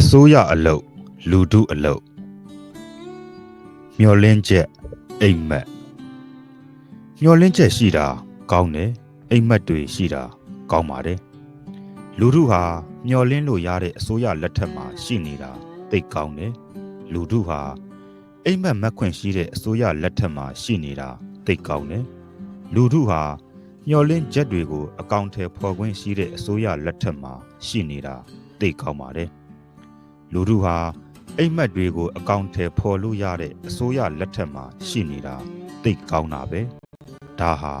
အစိုးရအလုပ်လူထုအလုပ်မျောလင်းချက်အိမ်မက်မျောလင်းချက်ရှိတာကောင်းတယ်အိမ်မက်တွေရှိတာကောင်းပါတယ်လူထုဟာမျောလင်းလို့ရတဲ့အစိုးရလက်ထက်မှာရှိနေတာသိကောင်းတယ်လူထုဟာအိမ်မက်မက်ခွင့်ရှိတဲ့အစိုးရလက်ထက်မှာရှိနေတာသိကောင်းတယ်လူထုဟာမျောလင်းချက်တွေကိုအကောင့်ထဲပေါ်ခွင့်ရှိတဲ့အစိုးရလက်ထက်မှာရှိနေတာသိကောင်းပါတယ် လူထုဟာအိမ်မက်တွေကိုအကောင့်ထဲပေါ်လို့ရတဲ့အစိုးရလက်ထက်မှာရှိနေတာသိကောင်းတာပဲဒါဟာ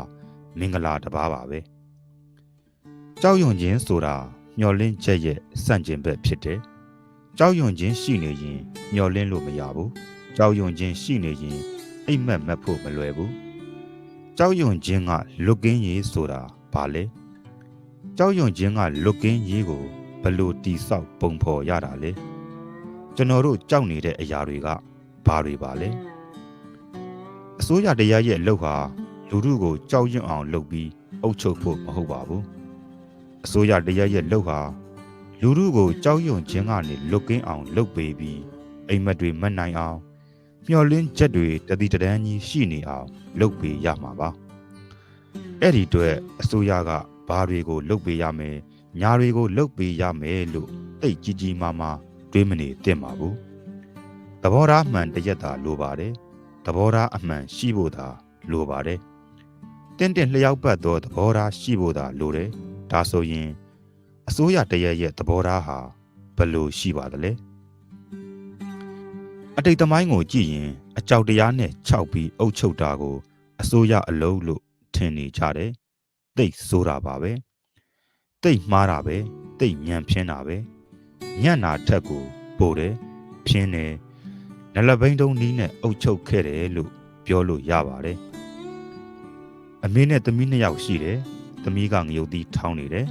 မင်္ဂလာတစ်ပါးပါပဲကြောက်ရွံ့ခြင်းဆိုတာမျောလင်းချက်ရဲ့စန့်ကျင်ဘက်ဖြစ်တယ်ကြောက်ရွံ့ခြင်းရှိနေရင်မျောလင်းလို့မရဘူးကြောက်ရွံ့ခြင်းရှိနေရင်အိမ်မက်မက်ဖို့မလွယ်ဘူးကြောက်ရွံ့ခြင်းကလွတ်ကင်းရေးဆိုတာဘာလဲကြောက်ရွံ့ခြင်းကလွတ်ကင်းရေးကိုဘလို့တိဆောက်ပုံဖော်ရတာလဲ ကျွန်တော်တို့ကြောက်နေတဲ့အရာတွေကဘာတွေပါလဲအစိုးရတရားရဲ့အလုပ်ဟာလူထုကိုကြောက်ရွံ့အောင်လုပ်ပြီးအုပ်ချုပ်ဖို့မဟုတ်ပါဘူးအစိုးရတရားရဲ့လုပ်ဟာလူထုကိုကြောက်ရွံ့ခြင်းကနေလွတ်ကင်းအောင်လုပ်ပေးပြီးအိမ်မက်တွေမနိုင်အောင်မျောလင်းချက်တွေတတိတန်းကြီးရှိနေအောင်လုပ်ပေးရမှာပါအဲ့ဒီအတွက်အစိုးရကဘာတွေကိုလုပ်ပေးရမယ်ညာတွေကိုလုတ်ပေးရမယ်လို့တိတ်ကြီးကြီးမားမား တွေးမနေသင့်ပါဘူးသဘောထားမှန်တရက်သာလိုပါတယ်သဘောထားအမှန်ရှိဖို့သာလိုပါတယ်တင့်တင့်လျောက်ပတ်သောသဘောထားရှိဖို့သာလိုတယ်ဒါဆိုရင်အစိုးရတရက်ရဲ့သဘောထားဟာဘယ်လိုရှိပါသလဲအတိတ်သမိုင်းကိုကြည့်ရင်အကြောက်တရားနဲ့ခြောက်ပြီးအုပ်ချုပ်တာကိုအစိုးရအလုံးလို့ထင်နေကြတယ်သိဆိုတာပါပဲတိတ်မှားတာပဲတိတ်ညံဖြင်းတာပဲ ညံ့နာထက်ကိုပိုတယ်ဖြင်းတယ်နလဘိန်းတုံးနီးနဲ့အုပ်ချုပ်ခဲ့တယ်လို့ပြောလို့ရပါတယ်အမေနဲ့သမီးနှစ်ယောက်ရှိတယ်သမီးကငရုတ်သီးထောင်းနေတယ်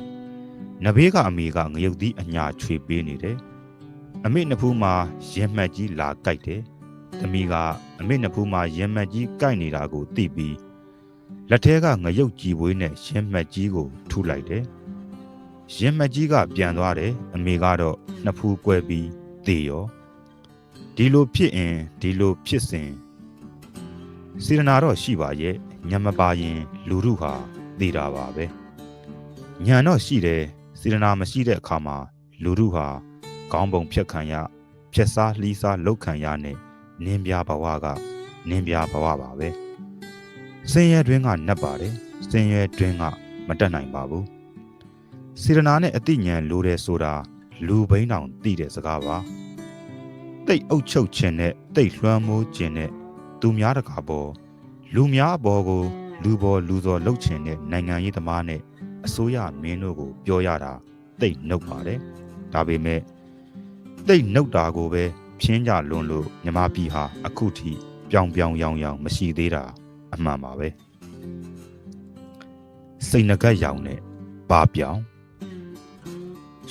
နဘေးကအမေကငရုတ်သီးအညာချွေပေးနေတယ်အမေနှစ်ဖူးမှာရင်မှတ်ကြီးလာကြိုက်တယ်သမီးကအမေနှစ်ဖူးမှာရင်မှတ်ကြီးကြိုက်နေတာကိုသိပြီးလက်ထဲကငရုတ်ကြီးပွေးနဲ့ရင်မှတ်ကြီးကိုထုလိုက်တယ် ရင်မကြီးကပြန်သွားတယ်အမေကတော့နှစ်ဖူးကွဲပြီးသေရောဒီလိုဖြစ်ရင်ဒီလိုဖြစ်စဉ်စေရနာတော့ရှိပါရဲ့ညမပါရင် လူထုဟာသေတာပါပဲညာတော့ရှိတယ်စေရနာမရှိတဲ့အခါမှာလူထုဟာခေါင်းပုံဖြတ်ခံရဖြက်စားလှီးစားလောက်ခံရနဲ့နင်းပြဘဝကနင်းပြဘဝပါပဲစင်ရဲတွင်းကနှက်ပါတယ်စင်ရဲတွင်းကမတက်နိုင်ပါဘူး စေရနာနဲ့အတိညာဏ်လိုတယ်ဆိုတာလူဘိန်းတောင်သိတဲ့စကားပါတိတ်အုပ်ချုပ်ခြင်းနဲ့တိတ်လွှမ်းမိုးခြင်းနဲ့သူများတကာပေါ်လူများအပေါ်ကို လူပေါ်လူစော်လှုပ်ခြင်းနဲ့နိုင်ငံရေးသမားနဲ့အစိုးရမင်းတို့ကို ပြောရတာတိတ်နှုတ်ပါတယ်ဒါပေမဲ့တိတ်နှုတ်တာကိုပဲဖြင်းကြလွန်လို့မြမပြည်ဟာအခုထိပြောင်ပြောင်ရောင်ရောင်မရှိသေးတာအမှန်ပါပဲစိတ်ငကက်ရောင်နဲ့ပါပြောင်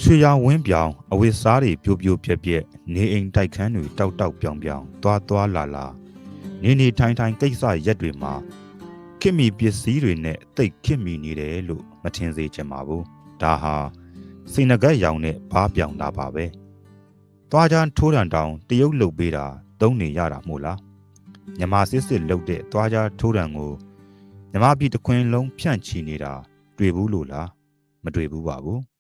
ရွှေရောင်ဝင်းပြောင်အဝိစားတွေပြိုပြိုပြက်ပြက်နေအိမ်တိုက်ခန်းတွေတောက်တောက်ပြောင်ပြောင်သွားသွားလာလာနေနေထိုင်ထိုင်ကိစ္စရက်တွေမှာခင်မီပစ္စည်းတွေနဲ့တိတ်ခင်မီနေတယ်လို့မထင်စေချင်ပါဘူးဒါဟာစိန်ငကက်ရောင်နဲ့ဘားပြောင်တာပါပဲသွားကြမ်းထိုးတန်တောင်တရုတ်လုတ်ပေးတာသုံးနေရတာမို့လားညမစစ်စစ်လုတ်တဲ့သွားကြထိုးတန်ကိုညမပြည်တခွင်လုံးဖြန့်ချီနေတာတွေ့ဘူးလို့လားမတွေ့ဘူးပါဘူး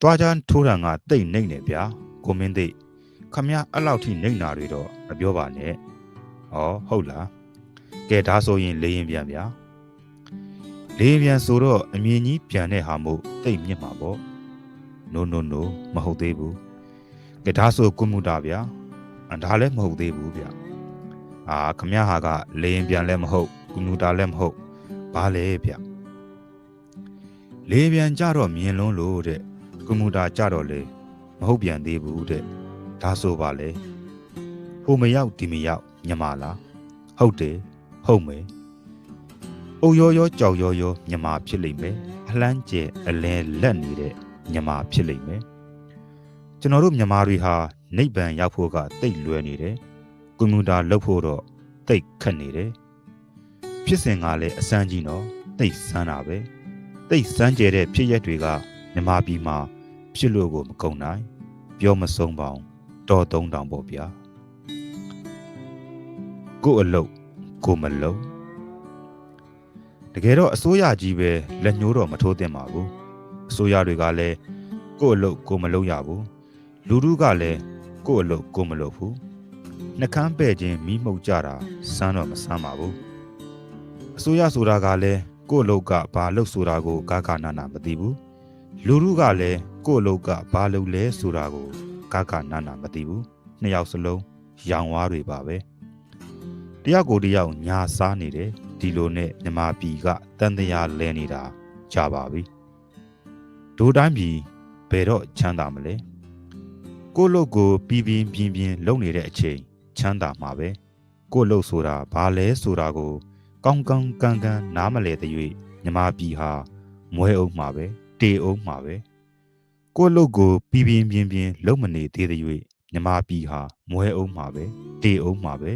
တွားချမ်းထိုးတံကတိတ်နှိမ့်နေဗျာကိုမင်းသိခမရအဲ့လောက်ထိနှိမ့်တာတွေတော့မပြောပါနဲ့ဩဟုတ်လားကဲဒါဆိုရင်လေရင်ပြန်ဗျာလေရင်ပြန်ဆိုတော့အမြင်ကြီးပြန်တဲ့ဟာမို့တိတ်မြင့်မှာပေါ့ no no no မဟုတ်သေးဘူးကဲဒါဆိုကွန်မူတာဗျာအဒါလည်းမဟုတ်သေးဘူးဗျာအာခမရဟာကလေရင်ပြန်လည်းမဟုတ်ကွန်မူတာလည်းမဟုတ်ဘာလဲဗျာလေပြန်ကြတော့မြင်လွန်းလို့တဲ့ ကွန်ပျူတာကြတော့လေမဟုတ်ပြန်သေးဘူးတဲ့ဒါဆိုပါလေဟိုမရောက်ဒီမရောက်ညမလားဟုတ်တယ်ဟုတ်မယ်အုံရောရောကြောက်ရောရောညမဖြစ်လိမ့်မယ်အလန်းကျဲအလဲလက်နေတဲ့ညမဖြစ်လိမ့်မယ်ကျွန်တော်တို့ညမတွေဟာနိဗ္ဗာန်ရောက်ဖို့ကတိတ်လွယ်နေတယ်ကွန်ပျူတာလုပ်ဖို့တော့တိတ်ခက်နေတယ်ဖြစ်စဉ်ကလည်းအစမ်းကြီးနော်တိတ်ဆန်းတာပဲတိတ်စမ်းကျဲတဲ့ဖြစ်ရက်တွေကမြမပြည်မှာ ဖြစ်လို့ကိုမကုန်နိုင် ပြောမဆုံးပေါင်းတော်သုံးတောင်ပေါ့ဗျာကို့အလုတ်ကိုမလုံတကယ်တော့အစိုးရကြီးပဲလက်ညှိုးတော့မထိုးသင့်ပါဘူးအစိုးရတွေကလည်းကို့အလုတ်ကိုမလုံရဘူးလူတို့ကလည်းကို့အလုတ်ကိုမလုံဘူးနှကမ်းပဲ့ခြင်းမိမှုတ်ကြတာစမ်းတော့မစမ်းပါဘူးအစိုးရဆိုတာကလည်းကို့အလုတ်ကဘာလုပ်ဆိုတာကိုကာကနာနာမသိဘူးလူတို့ကလည်း ကို့အလုတ်ကဘာလုပ်လဲဆိုတာကိုကာကနာနာမသိဘူးနှစ်ယောက်စလုံးရောင်ဝါးတွေပါပဲတယောက်ကိုတယောက်ညာစားနေတယ်ဒီလိုနဲ့မြမပြည်ကတန်တရားလဲနေတာကြပါပြီဒိုးတိုင်းပြည်ဘယ်တော့ချမ်းသာမလဲကို့လုတ်ကိုပြီးပြင်းပြင်းပြင်းလုံနေတဲ့အချိန်ချမ်းသာမှာပဲကို့လုတ်ဆိုတာဘာလဲဆိုတာကို ကောင်းကောင်းကန်ကန်နားမလဲတဲ့၍မြမပြည်ဟာမွဲအောင်မှာပဲတေအောင်မှာပဲ ကို့လုတ်ကိုပြီးပြင်းပြင်းပြင်းလုံမနေသေးတဲ့၍မြမပြည်ဟာမွဲအောင်မှာပဲတေအောင်မှာပဲ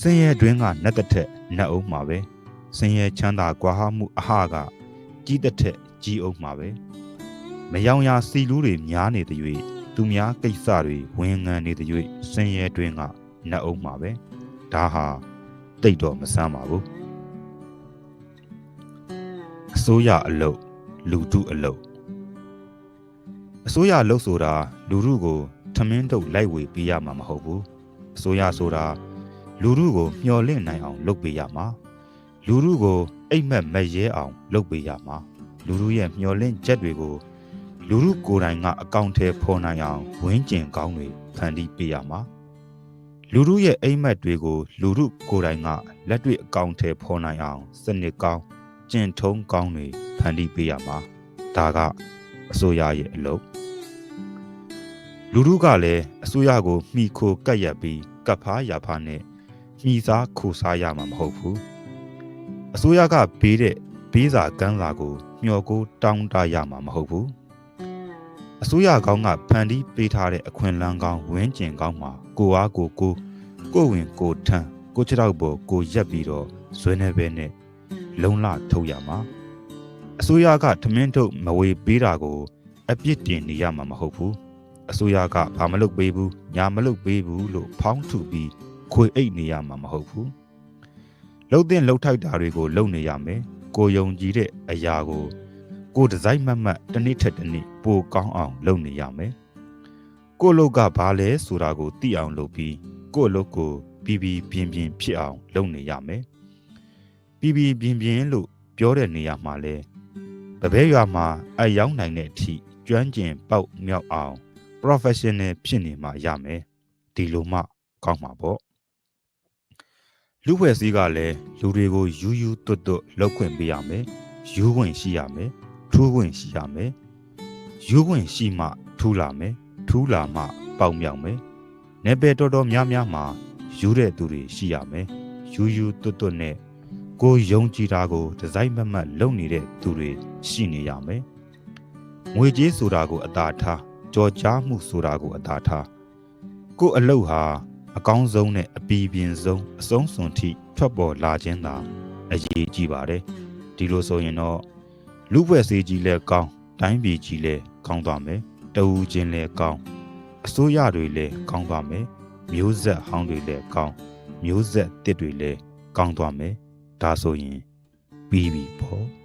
စင်ရဲ့တွင်းကနတ်တစ်ထက်နတ်အောင်မှာပဲစင်ရဲ့ချမ်းသာကွာဟမှုအဟကကြီးတစ်ထက်ကြီးအောင်မှာပဲမယောင်ရာစီလူးတွေများနေတဲ့၍သူများကိစ္စတွေဝင်ငံနေတဲ့၍စင်ရဲ့တွင်းကနတ်အောင်မှာပဲဒါဟာတိတ်တော့မဆမ်းပါဘူးအစိုးရအလုပ်လူတုအလုပ် အစိုးရအလုပ်ဆိုတာလူထုကိုထမင်းတုပ်လိုက်ဝေပေးရမှာမဟုတ်ဘူးအစိုးရဆိုတာလူထုကိုမျှော်လင့်နိုင်အောင်လုပ်ပေးရမှာလူထုကိုအိမ်မက်မက်ရဲအောင်လုပ်ပေးရမှာလူထုရဲ့မျှော်လင့်ချက်တွေကိုလူထုကိုယ်တိုင်ကအကောင့်ထဲဖော်နိုင်အောင်ဝင်းကျင်ကောင်းတွေဖန်တီးပေးရမှာလူထုရဲ့အိမ်မက်တွေကိုလူထုကိုယ်တိုင်ကလက်တွေ့အကောင့်ထဲဖော်နိုင်အောင်စနစ်ကောင်းကျင့်ထုံးကောင်းတွေဖန်တီးပေးရမှာဒါက အစိုးရရဲ့အလုပ်လူထုကလည်းအစိုးရကိုမှီခိုကပ်ရက်ပြီးကပ်ဖားရဖားနဲ့မှီစားခိုစားရမှာမဟုတ်ဘူးအစိုးရကဘေးတဲ့ဘေးစာကမ်းစာကိုမျှော်ကိုတောင်းတရမှာမဟုတ်ဘူးအစိုးရကောင်းကဖန်တီးပေးထားတဲ့အခွင့်အလမ်းကောင်းဝင်းကျင်ကောင်းမှာကိုအားကိုကိုကိုဝင်ကိုထန်းကိုချတော့ဘောကိုရက်ပြီးတော့ဇွဲနေပဲနဲ့လုံလထုတ်ရမှာ အစိုးရကထမင်းထုတ်မဝေပေးတာကို အပြစ်တင်နေရမှာမဟုတ်ဘူးအစိုးရကဘာမလုပ်ပေးဘူးညာမလုပ်ပေးဘူးလို့ဖောင်းထုပြီးခွေအိတ်နေရမှာမဟုတ်ဘူးလှုပ်တဲ့လှုပ်ထိုက်တာတွေကိုလုပ်နေရမယ်ကိုယုံကြည်တဲ့အရာကိုကိုဒီဇိုင်းမတ်မတ်တစ်နေ့ထက်တစ်နေ့ပိုကောင်းအောင်လုပ်နေရမယ်ကိုလုတ်ကဘာလဲဆိုတာကိုသိအောင်လုပ်ပြီးကိုလုတ်ကိုပြီးပြီးပြင်းပြင်းဖြစ်အောင်လုပ်နေရမယ်ပြီးပြီးပြင်းပြင်းလို့ပြောတဲ့နေရာမှာလဲ ဗဘဲရွာမှာအရောက်နိုင်တဲ့အထိကျွမ်းကျင်ပေါက်မြောက်အောင် professional ဖြစ်နေမှရမယ်ဒီလိုမှကောင်းမှာပေါ့လူဖွဲ့စည်းကလည်းလူတွေကိုယူယူတွတ်တွတ်လောက်ခွင့်ပေးရမယ်ယူခွင့်ရှိရမယ်ထူးခွင့်ရှိရမယ်ယူခွင့်ရှိမှထူးလာမယ်ထူးလာမှပေါက်မြောက်မယ်နေပယ်တော်တော်များများမှာယူတဲ့သူတွေရှိရမယ်ယူယူတွတ်တွတ်နဲ့ ကိုယုံကြည်တာကိုဒီဇိုင်းမမတ်လုပ်နေတဲ့သူတွေရှိနေရမယ်ငွေကြေးဆိုတာကိုအသာထားကြော်ကြားမှုဆိုတာကိုအသာထားကိုအလုတ်ဟာအကောင်းဆုံးနဲ့အပီပြင်းဆုံးအဆုံးစွန်ထိထွက်ပေါ်လာခြင်းသာအရေးကြီးပါတယ်ဒီလိုဆိုရင်တော့လူဖွဲ့စည်းကြီးလည်းကောင်းတိုင်းပြည်ကြီးလည်းကောင်းသွားမယ်တအူးချင်းလည်းကောင်းအစိုးရတွေလည်းကောင်းသွားမယ်မျိုးဆက်ဟောင်းတွေလည်းကောင်းမျိုးဆက်တစ်တွေလည်းကောင်းသွားမယ် ဒါဆိုရင်ပြီးပြီပေါ့